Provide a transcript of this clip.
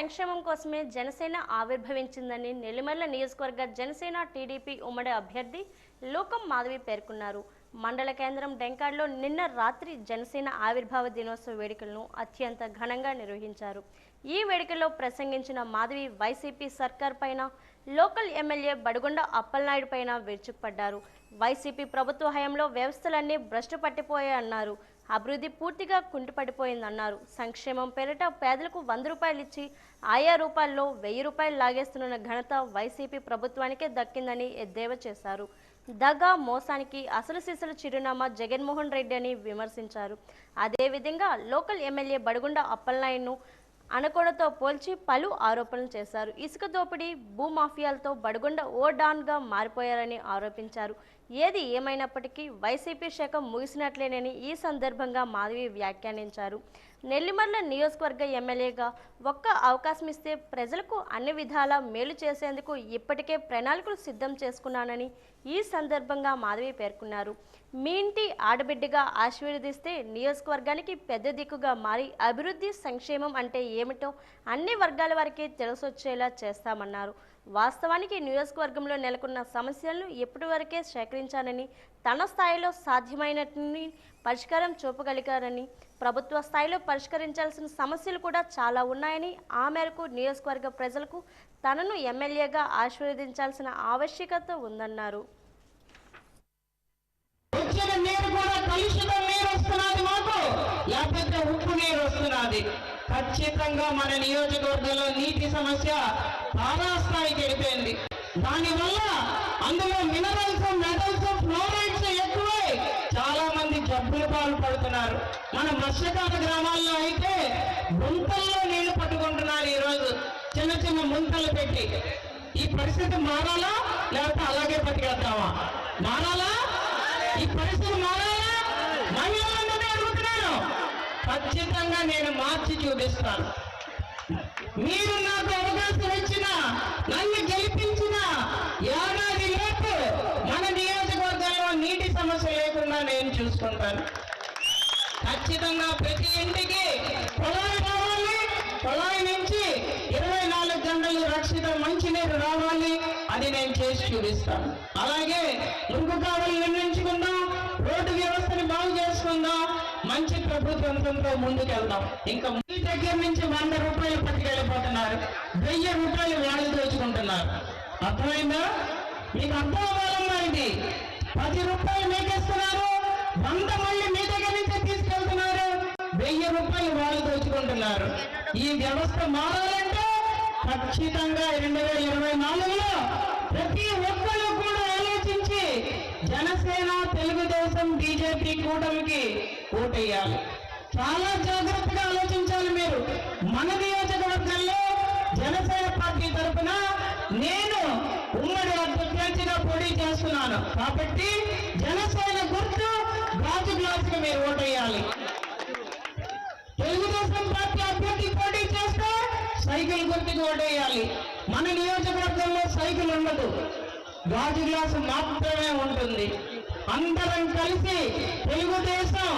సంక్షేమం కోసమే జనసేన ఆవిర్భవించిందని నెల్లిమర్ల నియోజకవర్గ జనసేన టీడీపీ ఉమ్మడి అభ్యర్థి లోకం మాధవి పేర్కొన్నారు. మండల కేంద్రం డెంకాడ్లో నిన్న రాత్రి జనసేన ఆవిర్భావ దినోత్సవ వేడుకలను అత్యంత ఘనంగా నిర్వహించారు. ఈ వేడుకల్లో ప్రసంగించిన మాధవి వైసీపీ సర్కార్ పైన లోకల్ ఎమ్మెల్యే బడుగొండ అప్పలనాయుడు పైన విరుచుకుపడ్డారు. వైసీపీ ప్రభుత్వ హయాంలో వ్యవస్థలన్నీ భ్రష్టు పట్టిపోయాయన్నారు. అభివృద్ధి పూర్తిగా కుంటుపడిపోయిందన్నారు. సంక్షేమం పేరిట పేదలకు వంద రూపాయలు ఇచ్చి ఆయా రూపాయల్లో వెయ్యి రూపాయలు లాగేస్తున్న ఘనత వైసీపీ ప్రభుత్వానికే దక్కిందని ఎద్దేవా చేశారు. దగా మోసానికి అసలు సిసలు చిరునామా జగన్మోహన్ రెడ్డి అని విమర్శించారు. అదేవిధంగా లోకల్ ఎమ్మెల్యే బడుగుండ అప్పలనాయుడును అనకొడతో పోల్చి పలు ఆరోపణలు చేశారు. ఇసుక దోపిడీ భూమాఫియాలతో బడుగొండ ఓ డాన్గా మారిపోయారని ఆరోపించారు. ఏది ఏమైనప్పటికీ వైసీపీ శాఖ ముగిసినట్లేనని ఈ సందర్భంగా మాధవి వ్యాఖ్యానించారు. నెల్లిమర్ల నియోజకవర్గ ఎమ్మెల్యేగా ఒక్క అవకాశం ఇస్తే ప్రజలకు అన్ని విధాలా మేలు చేసేందుకు ఇప్పటికే ప్రణాళికలు సిద్ధం చేసుకున్నానని ఈ సందర్భంగా మాధవి పేర్కొన్నారు. మీ ఇంటి ఆడబిడ్డగా ఆశీర్వదిస్తే నియోజకవర్గానికి పెద్ద దిక్కుగా మారి అభివృద్ధి సంక్షేమం అంటే ఏమిటో అన్ని వర్గాల వారికి తెలిసొచ్చేలా చేస్తామన్నారు. వాస్తవానికి నియోజకవర్గంలో నెలకొన్న సమస్యలను ఇప్పటివరకే సేకరి సేకరించానని తన స్థాయిలో సాధ్యమైనన్ని పరిష్కారం చూపగలిగారని ప్రభుత్వ స్థాయిలో పరిష్కరించాల్సిన సమస్యలు కూడా చాలా ఉన్నాయని ఆ మేరకు నియోజకవర్గ ప్రజలకు తనను ఎమ్మెల్యేగా ఆశీర్వదించాల్సిన ఆవశ్యకత ఉందన్నారు. ఉప్పు నీరు వస్తున్నది. ఖచ్చితంగా మన నియోజకవర్గంలో నీటి సమస్య తారాస్థాయికి వెళ్ళిపోయింది. దానివల్ల అందులో మినరల్స్ మెటల్స్ ఫ్లోరైడ్స్ ఎక్కువై చాలా మంది జబ్బుల పాలు పడుతున్నారు. మన మత్స్యకార గ్రామాల్లో అయితే ముంతల్లో నీళ్ళు పట్టుకుంటున్నారు ఈరోజు. చిన్న చిన్న ముంతలు పెట్టి. ఈ పరిస్థితి మారాలా? లేకపోతే అలాగే బతికేద్దామా మారాలా? ఈ పరిస్థితి మారాలా? మహిళలందరినీ అడుగుతున్నాను. ఖచ్చితంగా నేను మార్చి చూపిస్తాను మీరు నాకు అవకాశం ఇచ్చిన నన్ను గెలిపించిన ఏడాది లోపు మన నియోజకవర్గంలో నీటి సమస్య లేకుండా నేను చూసుకుంటాను. ఖచ్చితంగా ప్రతి ఇంటికి కుళాయి రావాలి కుళాయి నుంచి ఇరవై నాలుగు గంటలు రక్షిత మంచినీరు రావాలి. అది నేను చేసి చూపిస్తాను. అలాగే మురుగు కావాలి నిర్ణయించుకుందాం రోడ్డు వ్యవస్థని బాగు చేసుకుందాం. మంచి ప్రభుత్వంతో ముందుకెళ్దాం. ఇంకా మీ దగ్గర నుంచి వంద రూపాయలు పట్టుకెళ్ళిపోతున్నారు. వెయ్యి రూపాయలు వాళ్ళు దోచుకుంటున్నారు. అర్థమైందా? మీకు అర్థం అవ్వాలమ్మా ఇది. పది రూపాయలు మీకేస్తున్నారు. వంద మళ్ళీ మీ దగ్గర నుంచి తీసుకెళ్తున్నారు. వెయ్యి రూపాయలు వాళ్ళు దోచుకుంటున్నారు. ఈ వ్యవస్థ మారాలంటే ఖచ్చితంగా రెండు వేల ఇరవై నాలుగులో ప్రతి ఒక్కరు కూడా ఆలోచించి జనసేన తెలుగుదేశం బీజేపీ కూటమికి ఓటేయాలి. చాలా జాగ్రత్తగా ఆలోచించాలి మీరు. మన నియోజకవర్గంలో జనసేన పార్టీ తరఫున నేను ఉమ్మడి అభ్యర్థిగా పోటీ చేస్తున్నాను. కాబట్టి జనసేన గుర్తు గాజు గ్లాసుకి మీరు ఓటేయాలి. తెలుగుదేశం పార్టీ అభ్యర్థి పోటీ చేస్తే సైకిల్ గుర్తుకు ఓటేయాలి. మన నియోజకవర్గంలో సైకిల్ ఉండదు. గాజు గ్లాసు మాత్రమే ఉంటుంది. అందరం కలిసి తెలుగుదేశం